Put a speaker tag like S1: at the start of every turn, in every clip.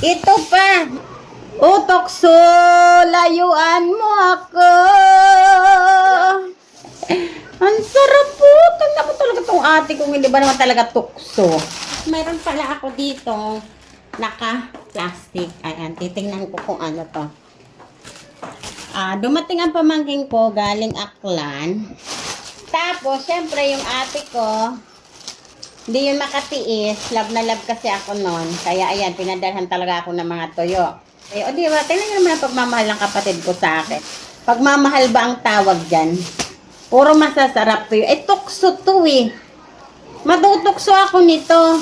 S1: Ito pa. Utokso, layuan mo ako. Ang sarap po. Tanda ko talaga tong ate kong hindi ba naman talaga tukso. Mayroon pala ako dito naka-plastic. Ayan, titingnan ko kung ano to. Ah, dumating ang pamangking ko galing Aklan. Tapos, syempre, yung ate ko, hindi yun makatiis. Love na love kasi ako noon. Kaya, ayan, pinadalhan talaga ako ng mga toyo. Eh, o di ba, tingnan nyo naman ang pagmamahal ng kapatid ko sa akin. Pagmamahal ba ang tawag dyan? Puro masasarap to yun. Eh, tukso to eh. Matutukso ako nito.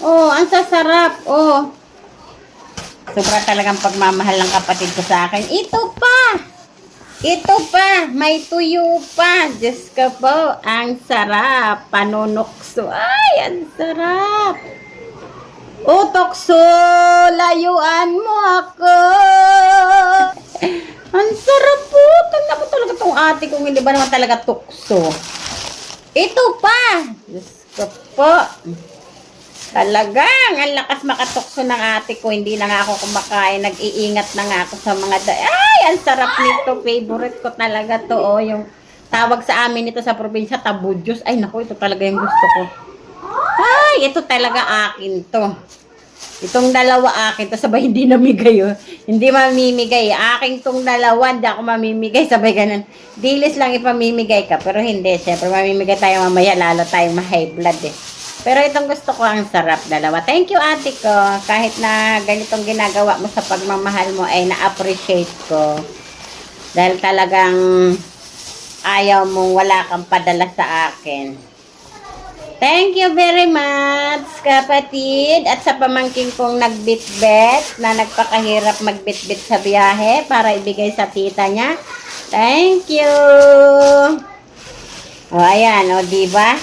S1: Oh, ang sasarap. Oh. Sobra talagang pagmamahal ng kapatid ko sa akin. Ito pa! Ito pa! May tuyo pa! Diyos ko po, ang sarap. Panunokso. Ay, ang sarap. Utokso, layuan mo ako. ang sarap po. Tanda mo talaga tong ate kong hindi ba naman talaga tukso. Ito pa! Diyos ko po. Talagang, ang lakas makatukso ng ate ko. Hindi na ako kumakain. Nag-iingat na nga ako sa mga... Da- Ay, ang sarap nito. Favorite ko talaga to. Oh, yung tawag sa amin nito sa probinsya, tabudyos. Ay, naku, ito talaga yung gusto ko. Ay, ito talaga akin to. Itong dalawa akin to, sabay hindi namigay oh. Hindi mamimigay. Aking tong dalawa, hindi ako mamimigay. Sabay ganun. Dilis lang ipamimigay ka, pero hindi. Siyempre, mamimigay tayo mamaya, lalo tayong ma-high blood eh. Pero itong gusto ko ang sarap dalawa. Thank you ate ko. Kahit na ganitong ginagawa mo sa pagmamahal mo ay na-appreciate ko. Dahil talagang ayaw mong wala kang padala sa akin. Thank you very much, kapatid. At sa pamangking kong nagbitbit, na nagpakahirap magbitbit sa biyahe para ibigay sa tita niya. Thank you. O, ayan, o, diba?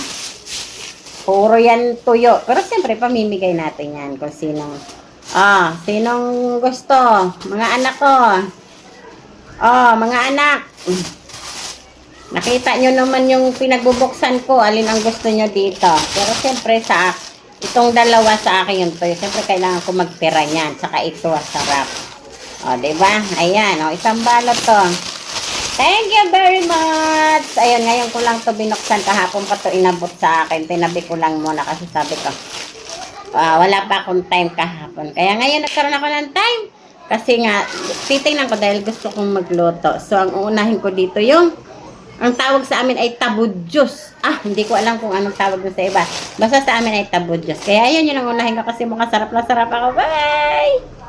S1: Puro yan tuyo. Pero siyempre, pamimigay natin yan kung sinong... Ah, sinong gusto? Mga anak ko. Oh, mga anak. Nakita nyo naman yung pinagbubuksan ko, alin ang gusto nyo dito. Pero siyempre sa itong dalawa sa akin yung toyo. Siyempre kailangan ko magtira niyan. Saka ito, sarap. O, di ba? Ayan, o, isang balot to. Thank you very much! Ayun, ngayon ko lang to binuksan kahapon pa to inabot sa akin. Tinabi ko lang muna kasi sabi ko, ah, wala pa akong time kahapon. Kaya ngayon nagkaroon ako ng time. Kasi nga, titingnan ko dahil gusto kong magluto. So, ang uunahin ko dito yung ang tawag sa amin ay tabudyos. Ah, hindi ko alam kung anong tawag doon sa iba. Basta sa amin ay tabudyos. Kaya yun yun ang unahin ko kasi mukhang sarap na sarap ako. Bye!